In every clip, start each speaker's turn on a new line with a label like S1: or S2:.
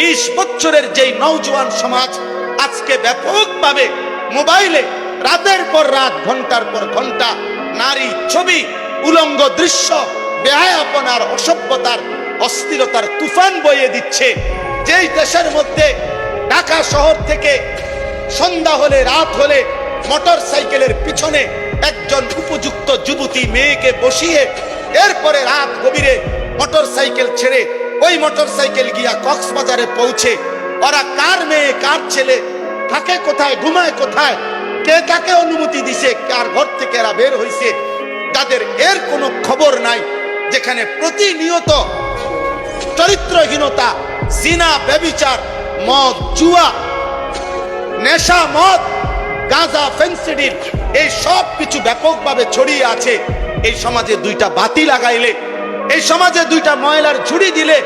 S1: বিশ বছরের যেই নৌজওয়ান সমাজ আজকে ব্যাপকভাবে মোবাইলে রাতের পর রাত, ঘণ্টার পর ঘণ্টা নারী ছবি, উলঙ্গ দৃশ্য বেহায়াপনার অসভ্যতার অস্থিরতার তুফান বইয়ে দিচ্ছে। যেই দেশের মধ্যে ঢাকা শহর থেকে সন্ধ্যা হলে, রাত হলে মোটর সাইকেলের পিছনে একজন উপযুক্ত যুবতী মেয়েকে বসিয়ে, এরপরে রাত গভীরে মোটর সাইকেল ছেড়ে ওই মোটর সাইকেল গিয়া কক্সবাজারে পৌঁছে। ওরা কার মেয়ে, কার ছেলে থাকে কোথায়, ঘুমায় কোথায়, কে কাকে অনুমতি দিছে, কার ঘর থেকে এরা বের হইছে, তাদের এর কোনো খবর নাই, যেখানে প্রতিনিয়ত চরিত্রহীনতা, জিনা, ব্যবিচার, মদ, জুয়া, নেশা, মদ, গাঁজা, ফেন্সিডিল, এই সব কিছু ব্যাপকভাবে ছড়িয়ে আছে। এই সমাজে দুইটা বাতি লাগাইলে এই সমাজে দুইটা ময়লার ঝুড়ি দিলে,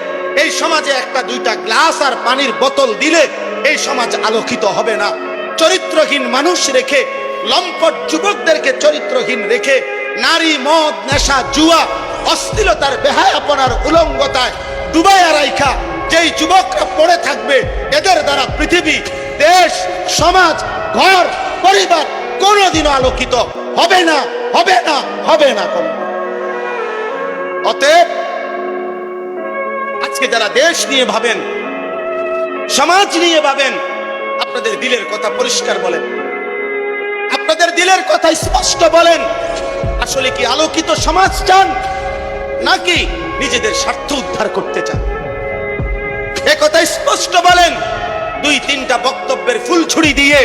S1: এই সমাজে একটা দুইটা গ্লাস আর পানির বোতল দিলে, এই সমাজ আলোকিত হবে না। চরিত্রহীন মানুষ রেখে, লম্পট যুবকদেরকে চরিত্রহীন রেখে, নারী, মদ, নেশা, জুয়া অস্থিরতার বেহায়াপনার উলঙ্গতায় ডুবাই রাইখা, যেই যুবকরা পড়ে থাকবে, এদের দ্বারা পৃথিবী, দেশ, সমাজ, ঘর, পরিবার কোনোদিনও আলোকিত হবে না হবে না হবে না কোন। অতএব আজকে যারা দেশ নিয়ে ভাবেন, সমাজ নিয়ে ভাবেন, আপনাদের দিলের কথা পরিষ্কার বলেন। আপনাদের দিলের কথা স্পষ্ট বলেন। আসলে কি আলোকিত সমাজ চান, নাকি নিজেদের স্বার্থ উদ্ধার করতে চান? এ কথা স্পষ্ট বলেন। দুই তিনটা বক্তব্যের ফুলছুরি দিয়ে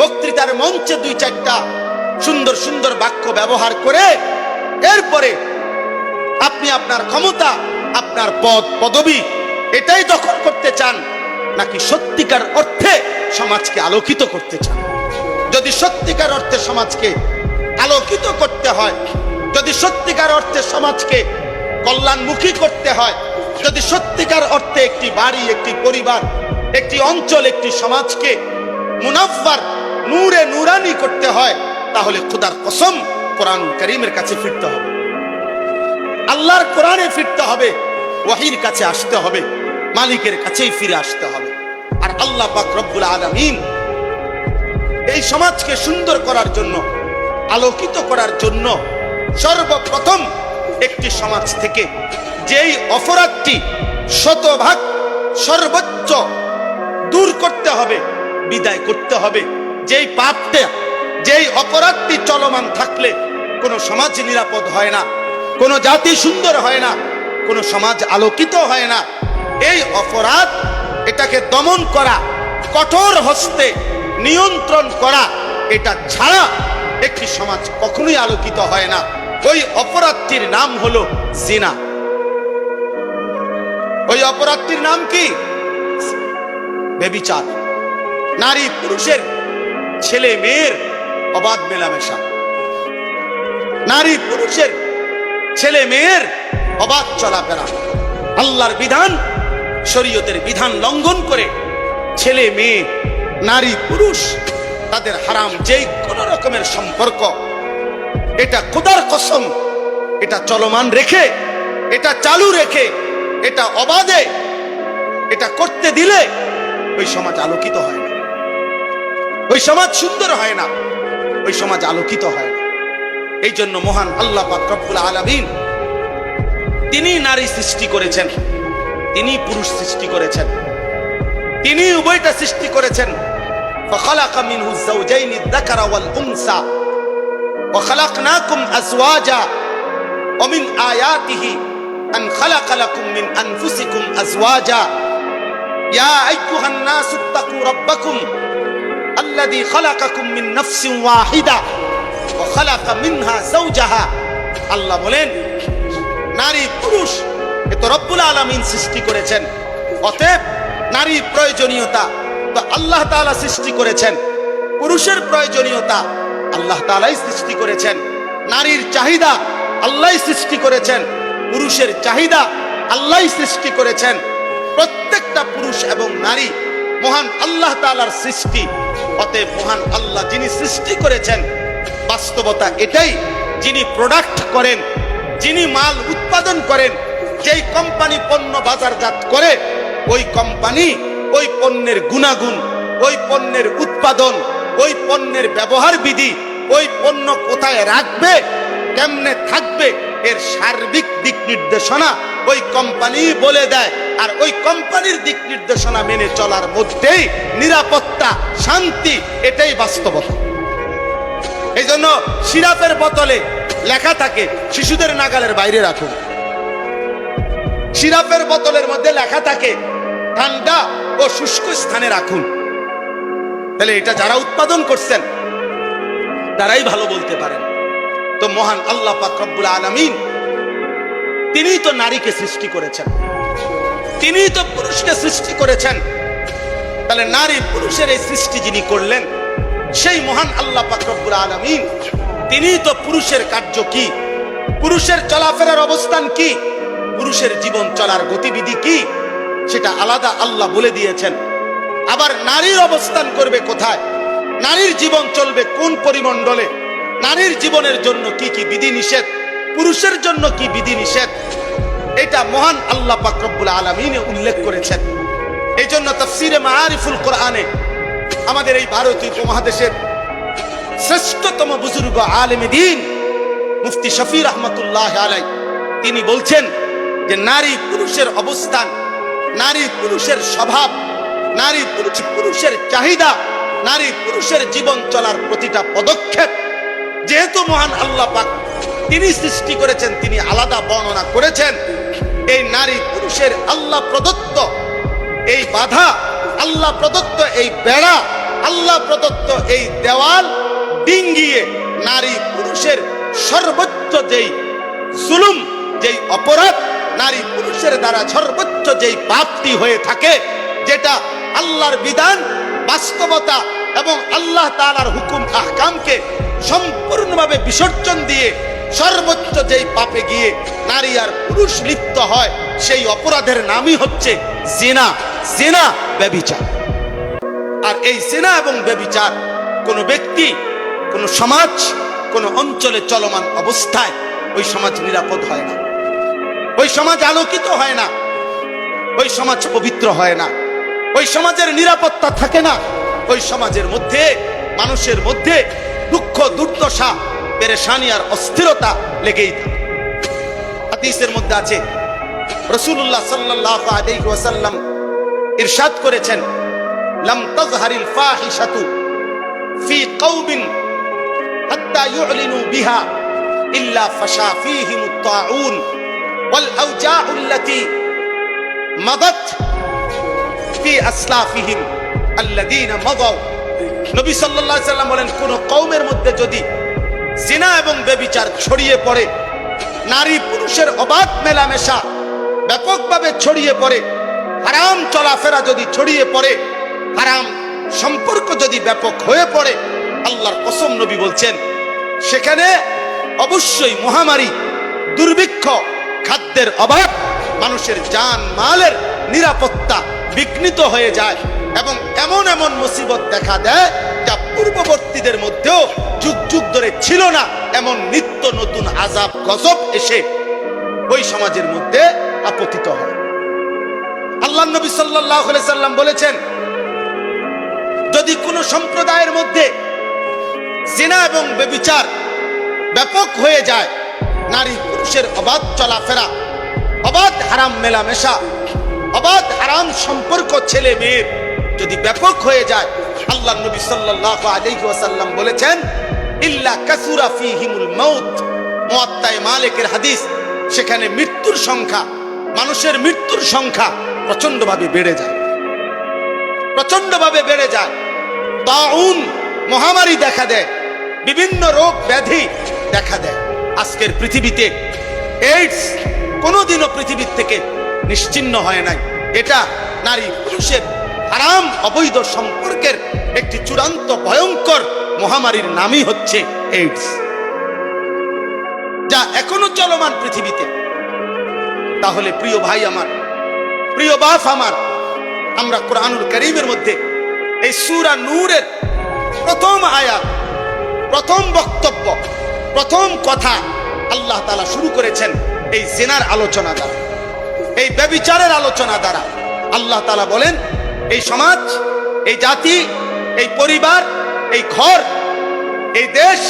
S1: বক্তৃতার মঞ্চে দুই চারটা সুন্দর সুন্দর বাক্য ব্যবহার করে, এরপরে আপনি আপনার ক্ষমতা, আপনার পদ, পদবি, এটাই দখল করতে চান, নাকি সত্যিকার অর্থে সমাজকে আলোকিত করতে চান? যদি সত্যিকার অর্থে সমাজকে আলোকিত করতে হয়, যদি সত্যিকার অর্থে সমাজকে কল্যাণমুখী করতে হয়, যদি সত্যিকার অর্থে একটি বাড়ি, একটি পরিবার, একটি অঞ্চল, একটি সমাজকে মুনাফার নূরে নুরানি করতে হয়, তাহলে খুদার কসম কোরআন করিমের কাছে ফিরতে হবে। আল্লাহর কোরআনে ফিরতে হবে, ওয়াহির কাছে আসতে হবে, মালিকের কাছেই ফিরে আসতে হবে। আর আল্লাহ পাক আলামিন এই সমাজকে সুন্দর করার জন্য, আলোকিত করার জন্য সর্বপ্রথম একটি সমাজ থেকে যেই অপরাধটি শতভাগ সর্বোচ্চ দূর করতে হবে, বিদায় করতে হবে। যেই পাপটা, যেই অপরাধটি চলমান থাকলে কোনো সমাজ নিরাপদ হয় না। কোনো জাতি সুন্দর হয় না, কোনো সমাজ আলোকিত হয় না। এই অপরাধ, এটাকে দমন করা, কঠোর হস্তে নিয়ন্ত্রণ করা, এটা ছাড়া একটি সমাজ কখনোই আলোকিত হয় না। ওই অপরাধটির নাম হলো জিনা। ওই অপরাধটির নাম কি? বেবিচার। নারী পুরুষের, ছেলে মেয়ের অবাধ মেলামেশা। নারী পুরুষের ছেলে মেয়ের অবাধ চলাফেরা। আল্লাহর বিধান, শরীয়তের বিধান লঙ্ঘন করে ছেলে মেয়ে, নারী, পুরুষ, তাদের হারাম যেই কোন রকমের সম্পর্ক, এটা খোদার কসম, এটা চলমান রেখে, এটা চালু রেখে, এটা অবাধে, এটা করতে দিলে ওই সমাজ আলোকিত হয় না। ওই সমাজ সুন্দর হয় না, ওই সমাজ আলোকিত হয় না। এই জন্য মহান আল্লাহ পাক রব্বুল আলামিন তিনি নারী সৃষ্টি করেছেন তিনি পুরুষ সৃষ্টি করেছেন তিনি উভয়টা সৃষ্টি করেছেন فخلق منه الزوجين الذكر والأنثى وخلقناكم أزواجا ومن آياته أن خلق لكم من أنفسكم أزواجا يا أيها الناس اتقوا ربكم الذي خلقكم من نفس واحدة وخلق منها زوجها আল্লাহ বলেন, নারী পুরুষ এ তো রব্বুল আলমিন সৃষ্টি করেছেন। অতএব নারীর প্রয়োজনীয়তা তো আল্লাহ তাআলা সৃষ্টি করেছেন। পুরুষের প্রয়োজনীয়তা আল্লাহ তাআলাই সৃষ্টি করেছেন। নারীর চাহিদা আল্লাহ সৃষ্টি করেছেন। পুরুষের চাহিদা আল্লাহ সৃষ্টি করেছেন। প্রত্যেকটা পুরুষ এবং নারী মহান আল্লাহ তাআলার সৃষ্টি। অতএব মহান আল্লাহ যিনি সৃষ্টি করেছেন বাস্তবতা এটাই। যিনি প্রোডাক্ট করেন, যিনি মাল উৎপাদন করেন, যেই কোম্পানি পণ্য বাজারজাত করে, ওই কোম্পানি ওই পণ্যের গুণাগুণ, ওই পণ্যের উৎপাদন, ওই পণ্যের ব্যবহার বিধি, ওই পণ্য কোথায় রাখবে, কেমনে থাকবে, এর সার্বিক দিক নির্দেশনা ওই কোম্পানি বলে দেয়। আর ওই কোম্পানির দিক নির্দেশনা মেনে চলার মধ্যেই নিরাপত্তা, শান্তি, এটাই বাস্তবতা। এই জন্য সিরাপের বোতলে লেখা থাকে, শিশুদের নাগালের বাইরে রাখুন। সিরাপের বোতলের মধ্যে লেখা থাকে, ঠান্ডা ও শুষ্ক স্থানে রাখুন। তাহলে এটা যারা উৎপাদন করছেন, তারাই ভালো বলতে পারেন। তো মহান আল্লাহ পাক রব্বুল আলামিন, তিনিই তো নারীকে সৃষ্টি করেছেন। তিনিই তো পুরুষকে সৃষ্টি করেছেন। তাহলে নারী পুরুষের এই সৃষ্টি যিনি করলেন সেই মহান আল্লাহ পাক রব্বুল আলামিন। তিনিই তো পুরুষের কার্য কি? পুরুষের চলাফেরার অবস্থান কি? পুরুষের জীবন চলার গতিবিধি কি? সেটা আলাদা আল্লাহ বলে দিয়েছেন। আবার নারীর অবস্থান করবে কোথায়? নারীর জীবন চলবে কোন পরিমণ্ডলে? নারীর জীবনের জন্য কি কি বিধি নিষেধ? পুরুষের জন্য কি বিধি নিষেধ? এটা মহান আল্লাহ পাক রব্বুল আলামিনে উল্লেখ করেছেন। এই জন্য তফসিরে মারিফুল কোরআনে আমাদের এই ভারতীয় উপমহাদেশের শ্রেষ্ঠতম বুজুর্গ আলেম দিন, মুফতি শফি রহমতুল্লাহ আলাই। তিনি বলছেন যে নারী পুরুষের অবস্থান, নারী পুরুষের স্বভাব, নারী পুরুষ পুরুষের চাহিদা, নারী পুরুষের জীবন চলার প্রতিটা পদক্ষেপ। যেহেতু মহান আল্লাহ পাক তিনি সৃষ্টি করেছেন, তিনি আলাদা বর্ণনা করেছেন, এই নারী পুরুষের আল্লাহ প্রদত্ত এই বাধা, আল্লাহ প্রদত্ত এই বেড়া আল্লাহ প্রদত্ত এই দেওয়াল ডিঙ্গিয়ে নারী পুরুষের সর্বোচ্চ যেই জুলুম, যেই অপরাধ, নারী পুরুষের দ্বারা সর্বোচ্চ যেই পাপটি হয়ে থাকে, যেটা আল্লাহর বিধান, বাস্তবতা এবং আল্লাহ তালার হুকুম, আহকামকে সম্পূর্ণভাবে বিসর্জন দিয়ে সর্বোচ্চ যেই পাপে গিয়ে নারী আর পুরুষ লিপ্ত হয়, সেই অপরাধের নামই হচ্ছে জেনা। জেনা ব্যবিচার আর এই জেনা এবং ব্যবিচার, কোনো ব্যক্তি, কোনো সমাজ, কোনো অঞ্চলে চলমান অবস্থায় ওই সমাজ নিরাপদ হয় না। ওই সমাজ আলোকিত হয় না। ওই সমাজ পবিত্র হয় না। ওই সমাজের নিরাপত্তা থাকে না। ওই সমাজের মধ্যে, মানুষের মধ্যে দুঃখ, দুর্দশা, পেরেশানি আর অস্থিরতা লেগেই থাকে। হাদিসের মধ্যে আছে রসুল্লাহ সাল্লাহ আলাইহি ওয়াসাল্লাম ইরশাদ করেছেন লাম তাজহারিল ফাহিশাতু ফি কওমিন হাত্তা ইউলিনু বিহা ইল্লা ফাশা ফীহিমুত তাউন ওয়াল ফি আসলাফিহিম নবী সাল্লাম বলেন, কোন কওমের মধ্যে যদি জিনা এবং বেবিচার ছড়িয়ে পড়ে, নারী পুরুষের অবাধ মেলামেশা ব্যাপকভাবে ছড়িয়ে পড়ে, হারাম চলাফেরা যদি ছড়িয়ে পড়ে হারাম সম্পর্ক যদি ব্যাপক হয়ে পড়ে, আল্লাহর কসম নবী বলছেন, সেখানে অবশ্যই মহামারী, দুর্ভিক্ষ, খাদ্যের অভাব, মানুষের যান মালের নিরাপত্তা বিঘ্নিত হয়ে যায় এবং এমন এমন মুসিবত দেখা দেয় যা পূর্ববর্তীদের মধ্যেও যুগ যুগ ধরে ছিল না। এমন নিত্য নতুন আজাব গজব এসে ওই সমাজের মধ্যে আপতিত হয়। আল্লাহ নবী সাল্লাহ সাল্লাম বলেছেন যদি কোনো সম্প্রদায়ের মধ্যে জেনা এবং বেবিচার ব্যাপক হয়ে যায়, নারী পুরুষের অবাধ চলাফেরা, অবাধ হারাম মেলামেশা, অবাধ হারাম সম্পর্ক ছেলে মেয়ের যদি ব্যাপক হয়ে যায়, আল্লাহ নবী আলাইহি ওয়াসাল্লাম বলেছেন, ইল্লা কাসুরা ফীহিমুল মাউত। মুয়াত্তায়ে মালিকের হাদিস, সেখানে মৃত্যুর সংখ্যা, মানুষের মৃত্যুর সংখ্যা প্রচন্ডভাবে বেড়ে যায়। প্রচন্ডভাবে বেড়ে যায়। তাউন মহামারী দেখা দেয়, বিভিন্ন রোগ ব্যাধি দেখা দেয়। আজকের পৃথিবীতে এইডস কোনোদিনও পৃথিবীর থেকে নিশ্চিন্ন হয় নাই। এটা নারী পুরুষের আরাম অবৈধ সম্পর্কের একটি চূড়ান্ত ভয়ঙ্কর মহামারীর নামই হচ্ছে এইডস যা এখনও চলমান পৃথিবীতে। তাহলে প্রিয় ভাই আমার, প্রিয় বাপ আমার আমরা কোরআনুল করিমের মধ্যে এই সুরা নূরের প্রথম আয়াত, প্রথম বক্তব্য, প্রথম কথা আল্লাহ তালা শুরু করেছেন এই জেনার আলোচনা দ্বারা। এই ব্যবিচারের আলোচনা দ্বারা আল্লাহ তালা বলেন, এই সমাজ, এই জাতি, এই পরিবার, এই ঘর, এই দেশ,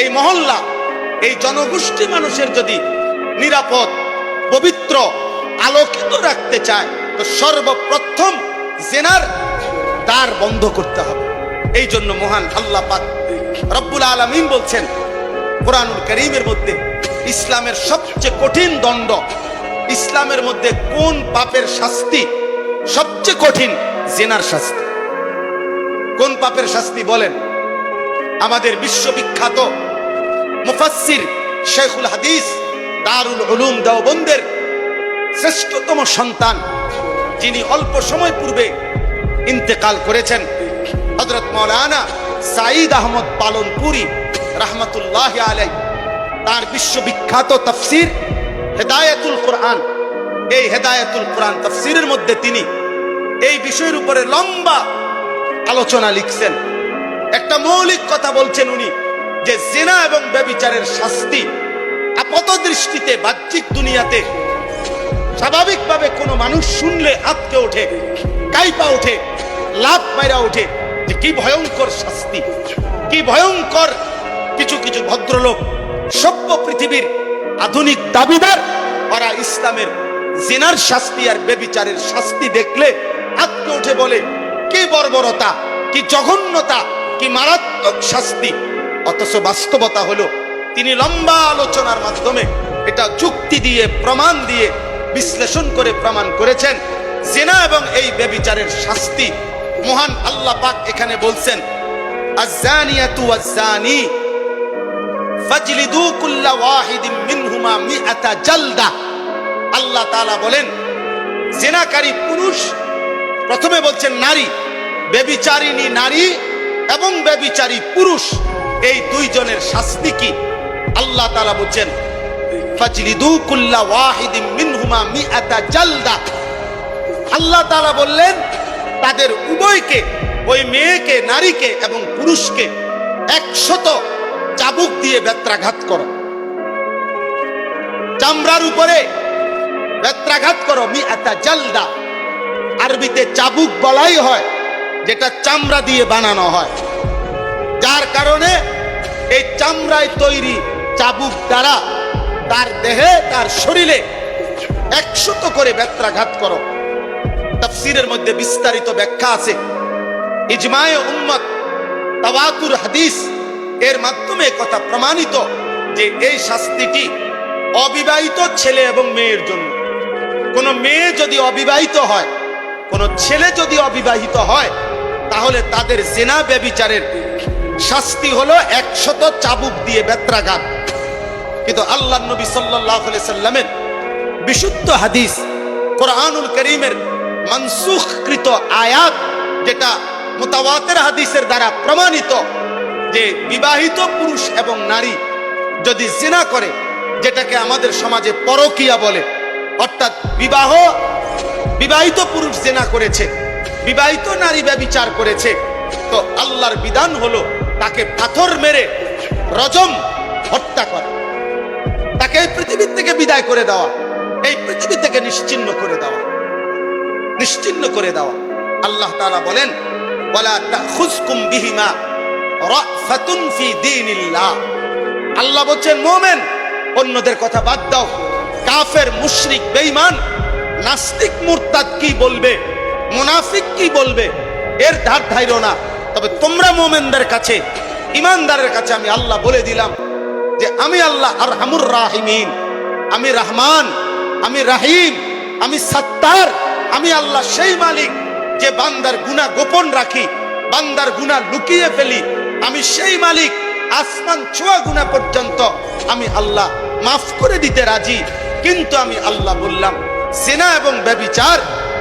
S1: এই মহল্লা, এই জনগোষ্ঠী মানুষের যদি নিরাপদ, পবিত্র, আলোকিত রাখতে চায় তো সর্বপ্রথম জেনার দ্বার বন্ধ করতে হবে। এই জন্য মহান আল্লাহ রব্বুল আলমিন বলছেন, কোরআনুল করিমের মধ্যে ইসলামের সবচেয়ে কঠিন দণ্ড, ইসলামের মধ্যে কোন পাপের শাস্তি সবচেয়ে কঠিন? জেনার শাস্তি। কোন পাপের শাস্তি বলেন? আমাদের বিশ্ববিখ্যাত মুফাসসির শেখুল হাদিস দারুল উলুম দেওবন্দের শ্রেষ্ঠতম সন্তান যিনি অল্প সময় পূর্বে ইন্তেকাল করেছেন হজরত মৌলানা সাঈদ আহমদ পালনপুরি রহমতুল্লাহ আলাই তার বিশ্ববিখ্যাত তফসির হেদায়েতুল কোরআন। এই হেদায়েতুল কোরআন তফসিরের মধ্যে তিনি এই বিষয়ের উপরে লম্বা আলোচনা লিখছেন। একটা মৌলিক কথা বলছেন উনি যে, জেনা এবং ব্যবিচারের শাস্তি আপাত দৃষ্টিতে বাহ্যিক দুনিয়াতে স্বাভাবিকভাবে কোনো মানুষ শুনলে আতকে ওঠে, কাইপা ওঠে লাভ মাইরা ওঠে যে কি ভয়ঙ্কর শাস্তি, কি ভয়ঙ্কর কিছু কিছু ভদ্রলোক, সভ্য পৃথিবীর আধুনিক দাবিদার, ওরা ইসলামের জেনার শাস্তি আর বেবিচারের শাস্তি দেখলে আতকে উঠে বলে কি বর্বরতা, কি জঘন্যতা, কি মারাত্মক শাস্তি। অথচ বাস্তবতা হলো তিনি লম্বা আলোচনার মাধ্যমে এটা যুক্তি দিয়ে, প্রমাণ দিয়ে বিশ্লেষণ করে প্রমাণ করেছেন। জেনা এবং এই বেবিচারের শাস্তি মহান আল্লাহ পাক এখানে বলছেন, আজ্জানিয়াতু ওয়াজ্জানি, ফাজলিদু কুল্লা ওয়াহিদিন মিনহুমা মিআতা আল্লাহ তাআলা বলেন, জেনাকারী পুরুষ প্রথমে বলছেন নারী বেবিচারিণী নারী এবং বেবিচারী পুরুষ, এই দুইজনের শাস্তি কি? আল্লাহ তাআলা বলছেন ফাজলিদু কুল্লা ওয়াহিদিন মিনহুমা মিআতা জালদা। আল্লাহ তাআলা বললেন, তাদের উভয়কে, ওই মেয়েকে, নারীকে এবং পুরুষকে একশত চাবুক দিয়ে বেত্রাঘাত করো। চামড়ার উপরে বেত্রাঘাত করো মি একটা জালদা। আরবিতে চাবুক বলাই হয়, যেটা চামড়া দিয়ে বানানো হয়। যার কারণে এই চামড়ায় তৈরি চাবুক দ্বারা তার দেহে, তার শরীরে একশত করে বেত্রাঘাত করো। তাফসিরের মধ্যে বিস্তারিত ব্যাখ্যা আছে। ইজমায়ে উম্মত তাওয়াতুর হাদিস এর মাধ্যমে কথা প্রমাণিত যে এই শাস্তিটি অবিবাহিত ছেলে এবং মেয়ের জন্য। কোন মেয়ে যদি অবিবাহিত হয়, কোন ছেলে যদি অবিবাহিত হয়, তাহলে তাদের জেনা ব্যবিচারের শাস্তি হলো একশত চাবুক দিয়ে বেত্রাঘাত কিন্তু আল্লাহ নবী সাল্লাহ সাল্লামের বিশুদ্ধ হাদিস কোরআনুল করিমের মনসুখকৃত আয়াত যেটা মোতাবাতের হাদিসের দ্বারা প্রমাণিত যে বিবাহিত পুরুষ এবং নারী যদি জিনা করে, যেটাকে আমাদের সমাজে পরকিয়া বলে, অর্থাৎ বিবাহ, বিবাহিত পুরুষ জেনা করেছে, বিবাহিত নারী ব্যবিচার করেছে, তো আল্লাহর বিধান হলো তাকে পাথর মেরে রজম হত্যা করা। তাকে এই পৃথিবীর থেকে বিদায় করে দেওয়া। এই পৃথিবী থেকে নিশ্চিন্ন করে দেওয়া। নিশ্চিন্ন করে দেওয়া। আল্লাহ তাআলা বলেন আল্লাহ বলছেন, মোমেন, অন্যদের কথা বাদ দাও। কাফের, মুশরিক, বেঈমান, নাস্তিক, মুরতাদ কি বলবে? মুনাফিক কি বলবে? এর ধার ধাইরো না। তবে তোমরা মোমেনদের কাছে ইমানদারের কাছে আমি আল্লাহ বলে দিলাম যে আমি আল্লাহ আর হামুর রাহিমিন। আমি রহমান, আমি রাহিম, আমি সত্তার, আমি আল্লাহ সেই মালিক যে বান্দার গুণা গোপন রাখি, বান্দার গুণা লুকিয়ে ফেলি। আমি সেই মালিক, আসমান ছোঁয়া গুণা পর্যন্ত আমি আল্লাহ মাফ করে দিতে রাজি। কিন্তু আমি আল্লাহ বললাম, সেনা এবং ব্যবিচার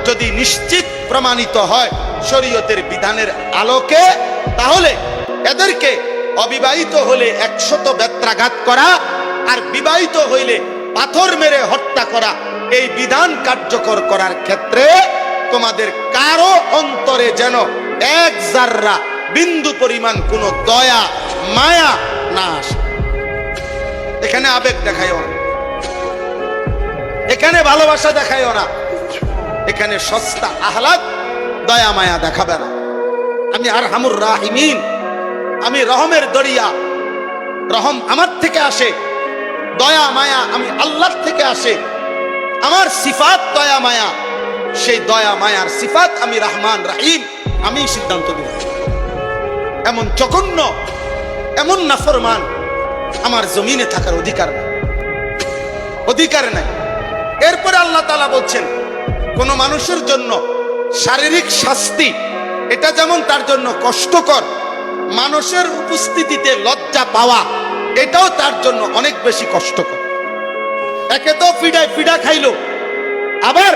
S1: যদি নিশ্চিত প্রমাণিত হয় শরীয়তের বিধানের আলোকে, তাহলে এদেরকে অবিবাহিত হলে একশত ব্যত্রাঘাত করা আর বিবাহিত হইলে পাথর মেরে হত্যা করা, এই বিধান কার্যকর করার ক্ষেত্রে তোমাদের কারও অন্তরে যেন এক জাররা বিন্দু পরিমাণ কোনো দয়া, মায়া না আসে। এখানে আবেগ দেখাইও না। এখানে ভালোবাসা দেখাইও না। এখানে সস্তা আহ্লাদ, দয়া, মায়া দেখাবে না। আমি আর হামুর রাহিমিন। আমি রহমের দরিয়া। রহম আমার থেকে আসে। দয়া, মায়া আমি আল্লাহর থেকে আসে। আমার সিফাত দয়া, মায়া। সেই দয়া, মায়ার সিফাত আমি রহমান, রাহিম। আমি সিদ্ধান্ত দেব এমন জঘন্য, এমন নাফরমান আমার জমিনে থাকার অধিকার নাই। অধিকার নাই। এরপরে আল্লাহ তালা বলছেন, কোন মানুষের জন্য শারীরিক শাস্তি, এটা যেমন তার জন্য কষ্টকর মানুষের উপস্থিতিতে লজ্জা পাওয়া, এটাও তার জন্য অনেক বেশি কষ্টকর। একে তো ফিডায় ফিডা খাইলো, আবার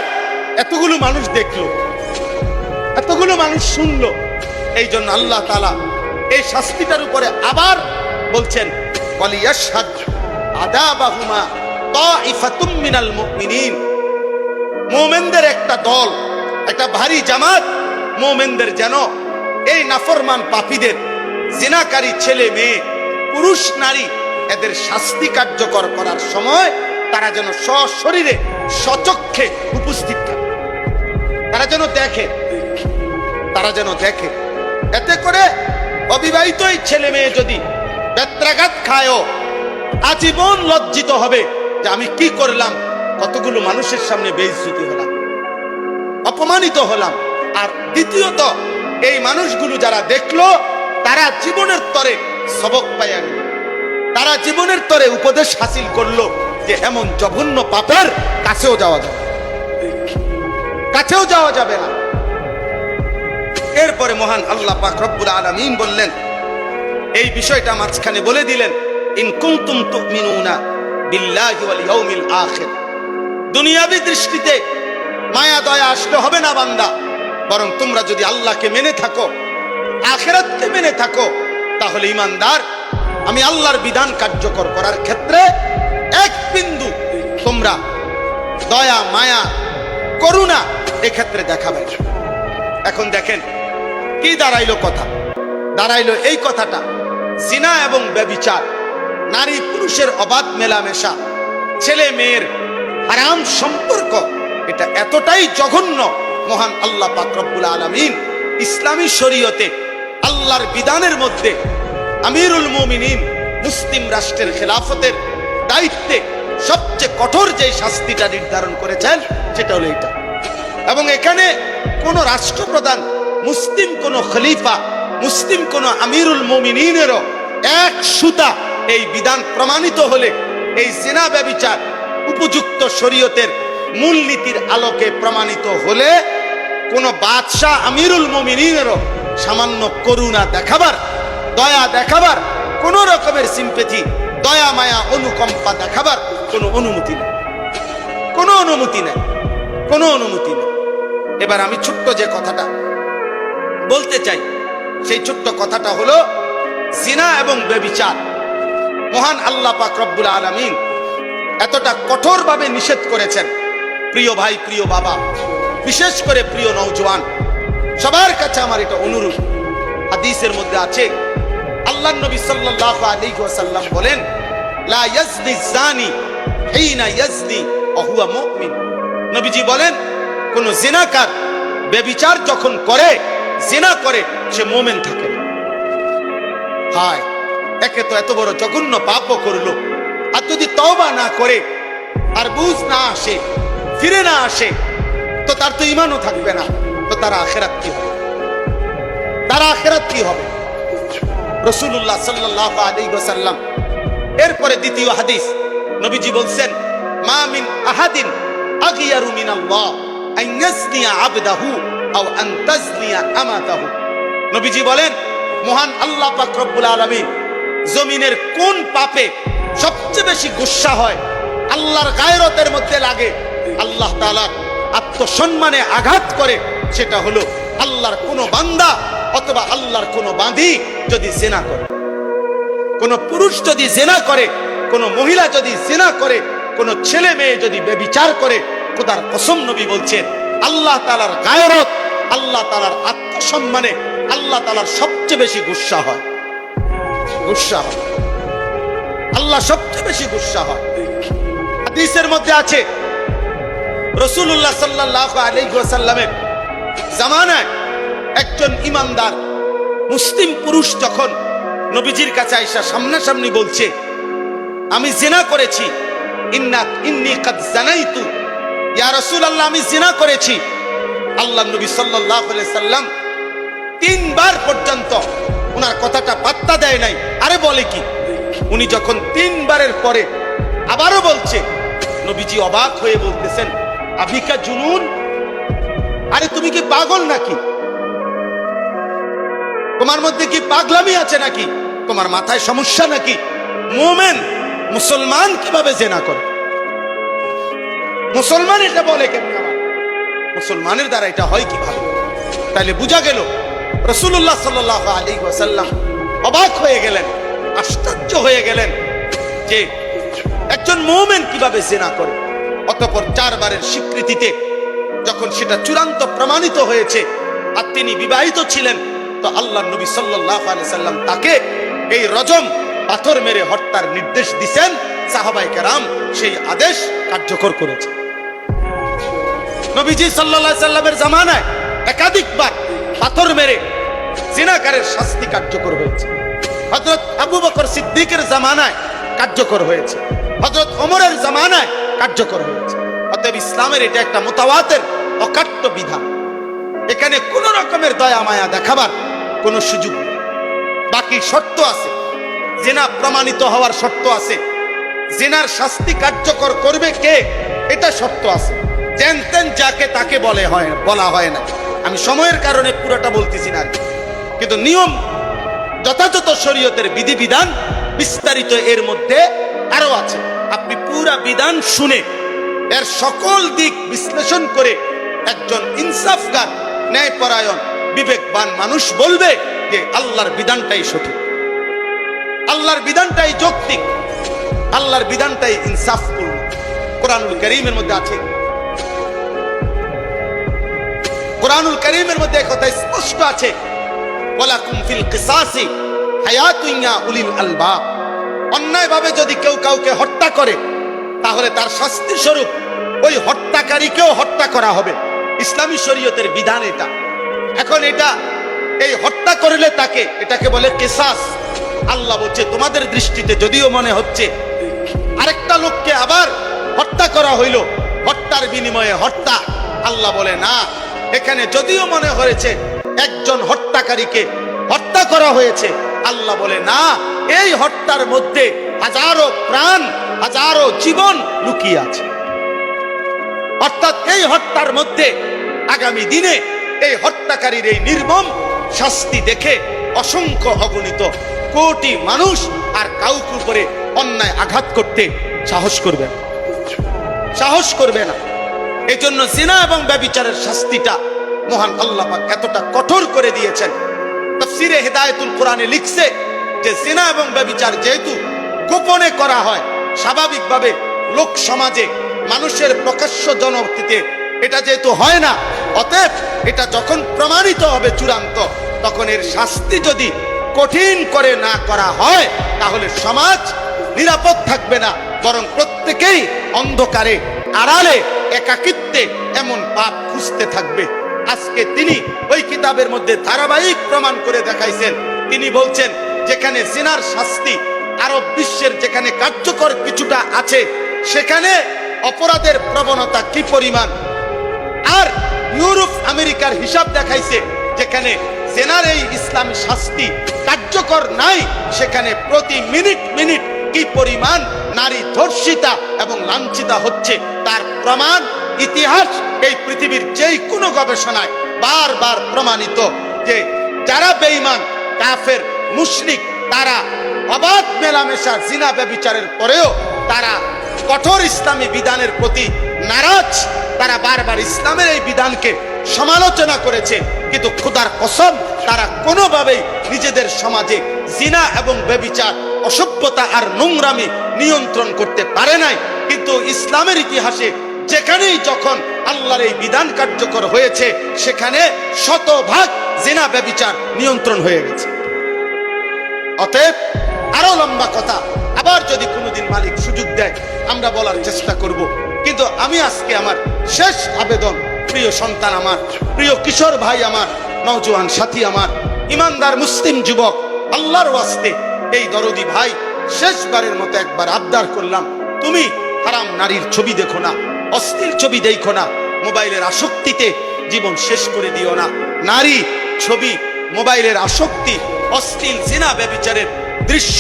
S1: এতগুলো মানুষ দেখল, এতগুলো মানুষ শুনলো। এই জন্য আল্লাহ তালা এই শাস্তিটার উপরে আবার বলছেন মুমিনদের একটা দল, একটা ভারী জামাত, মুমিনদের যেন এই নাফরমান পাপীদের জিনাকারী ছেলে মেয়ে, পুরুষ নারী, এদের শাস্তি কার্যকর করার সময় তারা যেন সশরীরে, সচক্ষে উপস্থিত থাকে। তারা যেন দেখে, তারা যেন দেখে। এতে করে অবিবাহিত এই ছেলে মেয়ে যদি বেত্রাঘাত খায়ও, আজীবন লজ্জিত হবে যে আমি কি করলাম, কতগুলো মানুষের সামনে বেইজ্জতি হলাম, অপমানিত হলাম। আর দ্বিতীয়ত, এই মানুষগুলো যারা দেখল তারা জীবনের তরে সবক নিল তারা জীবনের তরে উপদেশ হাসিল করল যে এমন জঘন্য পাপের কাছেও যাওয়া যাবে কাছেও যাওয়া যাবে না। এরপরে মহান আল্লাহ পাক রব্বুল আলামিন বললেন, এই বিষয়টা মাঝখানে বলে দিলেন, ইন কুনতুম তুমিনুনা বিল্লাহি ওয়াল ইয়াউমিল আখির। দুনিয়াবি দৃষ্টিতে মায়া দয়া আসলে হবে না বান্দা, বরং তোমরা যদি আল্লাহকে মেনে থাকো আখেরাতকে মেনে থাকো। তাহলে ইমানদার, আমি আল্লাহর বিধান কার্যকর করার ক্ষেত্রে এক বিন্দু তোমরা দয়া, মায়া, করুণা এক্ষেত্রে দেখাবে। এখন দেখেন, কি দাঁড়াইলো কথা? দাঁড়াইলো এই কথাটা, জিনা এবং ব্যবিচার, নারী পুরুষের অবাধ মেলামেশা, ছেলে মেয়ের আরাম সম্পর্ক, এটা এতটাই জঘন্য, মহান আল্লাহ পাকরবুল আলমিন ইসলামী শরীয়তে আল্লাহর বিধানের মধ্যে আমিরুল মুমিনিন মুসলিম রাষ্ট্রের খেলাফতের দায়িত্বে সবচেয়ে কঠোর যে শাস্তিটা নির্ধারণ করেছেন, সেটা হলো এটা। এবং এখানে কোন রাষ্ট্রপ্রধান, মুসলিম কোন খলিফা, মুসলিম কোন আমিরুল মুমিনিনেরও এক সুতা এই বিধান প্রমাণিত হলে এই জেনা ব্যবিচার উপযুক্ত শরীয়তের মূলনীতির আলোকে প্রমাণিত হলে কোন বাদশাহ আমিরুল মুমিনিনেরও সামান্য করুণা দেখাবার, দয়া দেখাবার, কোন রকমের সিম্পেথি দয়া, মায়া, অনুকম্পা দেখাবার কোনো অনুমতি নেই। কোনো অনুমতি নেই, কোনো অনুমতি নেই। এবার আমি ছোট্ট যে কথাটা বলতে চাই, সেই ছোট্ট কথাটা হলো, জিনা এবং বেবিচার মহান আল্লাহ পাক রব্বুল আলামিন এতটা কঠোরভাবে নিষেধ করেছেন, প্রিয় ভাই, প্রিয় বাবা, বিশেষ করে প্রিয় নৌজওয়ান সবার কাছে আমার এটা অনুরোধ হাদিসের মধ্যে আছে, আল্লাহ নবী সাল্লাল্লাহু আলাইহি ওয়াসাল্লাম বলেন, লা ইয়াজনি জানি হিনা ইয়াজনি ওয়া হুয়া মুমিন। নবীজি বলেন, কোন জিনাকার বেবিচার যখন করে, জিনা করে, সে মোমেন থাকে হায়, একে তো এত বড় জঘন্য পাপ করল। আর যদি তওবা না করে, আর বুঝ না আসে, ফিরে না আসে, তো তার তো ইমানও থাকবে না। তো তার আখেরাত কি হবে? তার আখেরাত কি হবে? রসুল্লাহ সাল্লাহ আলী ওসাল্লাম এরপরে দ্বিতীয় হাদিস, নবীজি বলছেন, মা মিন আহাদিন আগিয়ারু মিন আল্লাহ আবদাহু আও আমাতাহু। নবীজি বলেন, মহান আল্লাহ পাক রব্বুল আলামিন জমিনের কোন পাপে সবচেয়ে বেশি গুসা হয়? আল্লাহর গায়রতের মধ্যে লাগে। আল্লাহ তাআলা আত্মসম্মানে আঘাত করে সেটা হলো আল্লাহর কোন বান্দা অথবা আল্লাহর কোন বাঁধি যদি জেনা করে। কোন পুরুষ যদি জেনা করে, কোন মহিলা যদি জেনা করে, কোন ছেলে মেয়ে যদি বেবিচার করে, খোদার কসম নবী বলছেন, আল্লাহ তালার গায়রত, আল্লাহ তালার আত্মসম্মানে, আল্লাহ তালার সবচেয়ে বেশি গুসা হয়। গুসা হয়। আল্লাহ সবচেয়ে বেশি গুসা হয়। হাদিসের মধ্যে আছে রসুল্লাহ সাল্লাহ আলাইসাল্লামের জামানায় একজন ইমানদার মুসলিম পুরুষ যখন নবীজির কাছে আইসা সামনাসামনি বলছে, আমি জেনা করেছি আমি জিনা করেছি। আল্লাহ নবী সাল্লাল্লাহু আলাইহি সাল্লাম তিনবার পর্যন্ত ওনার কথাটা পাত্তা দেয় নাই। আরে বলে কি? উনি যখন তিনবারের পরে আবারও বলছে, নবীজি অবাক হয়ে বলতেছেন, আবিকা জুনুন? আরে তুমি কি পাগল নাকি? তোমার মধ্যে কি পাগলামি আছে নাকি? তোমার মাথায় সমস্যা নাকি? মোমেন, মুসলমান কীভাবে জেনা করে? মুসলমান এটা বলে মুসলমানের দ্বারা এটা হয় কীভাবে? তাহলে বোঝা গেল রসুল্লাহ সাল্লাহ আলী ওয়াসাল্লাম অবাক হয়ে গেলেন, আশ্চর্য হয়ে গেলেন যে একজন মোমেন কীভাবে জেনা করে? অতপর চারবারের স্বীকৃতিতে যখন সেটা চূড়ান্ত প্রমাণিত হয়েছে আর তিনি বিবাহিত ছিলেন, তো আল্লাহ নবী সাল্লাহ আলি সাল্লাম তাকে এই রজম পাথর মেরে হত্যার নির্দেশ দিছেন। সাহাবাই কেরাম সেই আদেশ কার্যকর করেছে। নবীজি সাল্লাহ সাল্লামের জামানায় একাধিকবার পাথর মেরে জিনাকারের শাস্তি কার্যকর হয়েছে। হজরত আবু বকর সিদ্দিকের জামানায় কার্যকর হয়েছে। হজরত ওমরের জামানায় কার্যকর হয়েছে। অতএব ইসলামের এটা একটা মোতাবাতের অকাট্য বিধান। এখানে কোন রকমের দয়া মায়া দেখাবার কোনো সুযোগ নেই। বাকি শর্ত আছে। জেনা প্রমাণিত হওয়ার শর্ত আছে। জেনার শাস্তি কার্যকর করবে কে? এটা শর্ত আছে। যেন তেন যাকে তাকে বলে হয়, বলা হয় না। আমি সময়ের কারণে পুরোটা বলতেছি না কিন্তু নিয়ম, যথাযথ শরীয়তের বিধিবিধান বিস্তারিত এর মধ্যে আরও আছে। আপনি পুরা বিধান শুনে এর সকল দিক বিশ্লেষণ করে একজন ইনসাফগার, ন্যায়পরায়ণ, বিবেকবান মানুষ বলবে যে আল্লাহর বিধানটাই সঠিক। আল্লাহর বিধানটাই যৌক্তিক, আল্লাহর বিধানটাই ইনসাফপূর্ণ। কোরআনুল করিমের মধ্যে আছে। কোরআনুল করিমের মধ্যে কথা স্পষ্ট আছে। ওয়ালাকুম ফিল কিসাসি হায়াতুন ইয়া উলিল আলবাব। অন্যায়ভাবে যদি কেউ কাউকে হত্যা করে তাহলে তার শাস্তি স্বরূপ ওই হত্যাকারীকেও হত্যা করা হবে। ইসলামী শরীয়তের বিধান এটা। এখন এটা, এই হত্যা করলে তাকে, এটাকে বলে কেসাস। আল্লাহ বলছে, তোমাদের দৃষ্টিতে যদিও মনে হচ্ছে, আরেকটা লোককে আবার হত্যা করা হইল, হত্যার বিনিময়ে হত্যা। আল্লাহ বলে, না, এখানে যদিও মনে হয়েছে, একজন হত্যাকারীকে হত্যা করা হয়েছে আল্লাহ বলে, না, এই হত্যার মধ্যে হাজারো প্রাণ, হাজারো জীবন লুকিয়ে আছে। অর্থাৎ এই হত্যার মধ্যে আগামী দিনে এই হত্যাকারীর এই নির্মম শাস্তি দেখে অসংখ্য অগণিত কোটি মানুষ আর কাউকে উপরে অন্যায় আঘাত করতে সাহস করবে না। সাহস করবে না। এই জন্য জিনা এবং ব্যবিচারের শাস্তিটা মহান আল্লাহ এতটা কঠোর করে দিয়েছেন। তফসিরে হেদায়েতুল কোরআনে লিখছে যে জিনা এবং ব্যবিচার যেহেতু গোপনে করা হয়, স্বাভাবিকভাবে লোক সমাজে মানুষের প্রকাশ্য জনগতিতে এটা যেহেতু হয় না, অতএব এটা যখন প্রমাণিত হবে চূড়ান্ত, তখন এর শাস্তি যদি কঠিন করে না করা হয়, তাহলে সমাজ নিরাপদ থাকবে না, বরং প্রত্যেকেই অন্ধকারে আড়ালে, একাকিত্বে এমন পাপ খুঁজতে থাকবে। আজকে তিনি ওই কিতাবের মধ্যে ধারাবাহিক প্রমাণ করে দেখাইছেন। তিনি বলছেন, যেখানে জিনার শাস্তি, আরব বিশ্বের যেখানে কার্যকর কিছুটা আছে, সেখানে অপরাধের প্রবণতা কি পরিমাণ? আর ইউরোপ, আমেরিকার হিসাব দেখাইছে, যেখানে জেনার এই ইসলাম শাস্তি কার্যকর নাই, সেখানে প্রতি মিনিট মিনিট কি পরিমাণ নারী ধর্ষিতা এবং লাঞ্ছিতা হচ্ছে, তার প্রমাণ ইতিহাস এই পৃথিবীর যেই কোনো গবেষণায় বারবার প্রমাণিত যে যারা বেঈমান, কাফের, মুশরিক, তারা অবাধ মেলামেশা জিনা ব্যবিচারের পরেও তারা কঠোর ইসলামী বিধানের প্রতি নারাজ। তারা বারবার ইসলামের এই বিধানকে সমালোচনা করেছে, কিন্তু খুদার কসম তারা কোনোভাবেই নিজেদের সমাজে জিনা এবং ব্যবিচার, অসভ্যতা আর নোংরামি নিয়ন্ত্রণ করতে পারে নাই। কিন্তু ইসলামের ইতিহাসে যেখানেই যখন আল্লাহর এই বিধান কার্যকর হয়েছে, সেখানে শতভাগ জেনা ব্যবিচার নিয়ন্ত্রণ হয়ে গেছে। অতএব আরও লম্বা কথা, আবার যদি কোনোদিন মালিক সুযোগ দেয়, আমরা বলার চেষ্টা করব। কিন্তু আমি আজকে আমার শেষ আবেদন, প্রিয় সন্তান আমার, প্রিয় কিশোর ভাই আমার, নওজোয়ান সাথী আমার, ইমানদার মুসলিম যুবক, আল্লাহর ওয়াস্তে, এই দরদি ভাই, শেষবারের মতো একবার আবদার করলাম, তুমি হারাম নারীর ছবি দেখো না অশ্লীল ছবি দেখো না, মোবাইলের আসক্তিতে জীবন শেষ করে দিও না। নারী ছবি, মোবাইলের আসক্তি, অশ্লীল জিনা ব্যবিচারের দৃশ্য,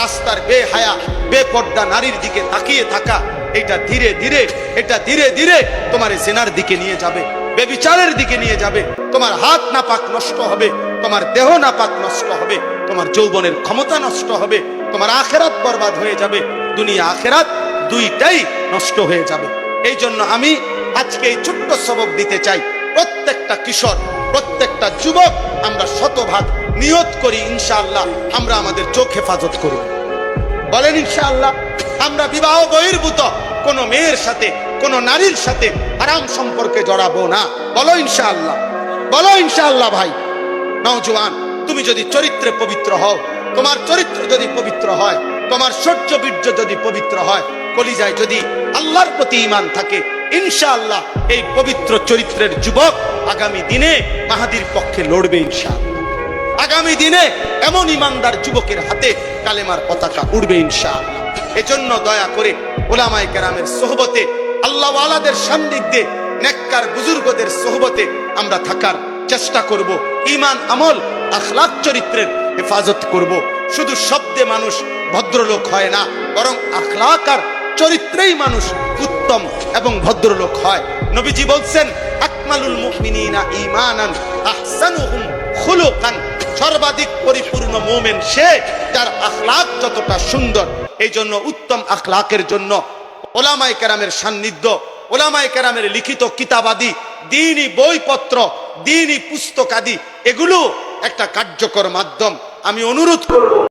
S1: রাস্তার বেহায়া, বেপর্দা নারীর দিকে তাকিয়ে থাকা, এটা ধীরে ধীরে, এটা ধীরে ধীরে তোমার জেনার দিকে নিয়ে যাবে বেবিচারের দিকে নিয়ে যাবে। তোমার হাত নাপাক নষ্ট হবে, তোমার দেহ নাপাক নষ্ট হবে, তোমার যৌবনের ক্ষমতা নষ্ট হবে, তোমার আখেরাত বরবাদ হয়ে যাবে, দুনিয়া আখেরাত দুইটাই নষ্ট হয়ে যাবে। এই জন্য আমি আজকে এই ছোট্ট সবক দিতে চাই। প্রত্যেকটা কিশোর, প্রত্যেকটা যুবক আমরা শতভাগ নিয়ত করি, ইনশাআল্লাহ আমরা আমাদের চোখ হেফাজত করব বলেন ইনশাআল্লাহ, আমরা বিবাহ বহির্ভূত, কোন মেয়ের সাথে, কোন নারীর সাথে আরাম সম্পর্কে জড়াবো না। বলো ইনশাআল্লাহ বলো ইনশাআল্লাহ ভাই। নওজোয়ান তুমি যদি চরিত্রে পবিত্র হও, তোমার চরিত্র যদি পবিত্র হয়, তোমার সহ্য বীর্য যদি পবিত্র হয় কলিজায় যদি আল্লাহর প্রতি ইমান থাকে, ইনশাআল্লাহ এই পবিত্র চরিত্রের যুবক আগামী দিনে মাহাদির পক্ষে লড়বে ইনশাআল্লাহ। আগামী দিনে এমন ইমানদার যুবকের হাতে কালেমার পতাকা উড়বে ইনশাআল্লাহ। এজন্য দয়া করে ওলামায়ে কেরামের সোহবতে, আল্লাহ আলাদের সান্নিধ্যে, নেককার বুজুর্গদের সোহবতে আমরা থাকার চেষ্টা করব ইমান আমল আখলাক চরিত্রের হেফাজত করব। শুধু শব্দে মানুষ ভদ্রলোক হয় না, বরং আখলাক আর চরিত্রেই মানুষ উত্তম এবং ভদ্রলোক হয়। নবীজি বলছেন, আকমালুল মুমিনিনা ঈমানান, আহসানুহুম খুলুকান। সর্বাধিক পরিপূর্ণ মোমেন সে যার আখলাক যতটা সুন্দর। এই জন্য উত্তম আখলাকের জন্য ওলামাই কেরামের সান্নিধ্য ওলামাই কেরামের লিখিত কিতাবাদি, দিনই বইপত্র, দিনই পুস্তকাদি, এগুলো একটা কার্যকর মাধ্যম। আমি অনুরোধ করব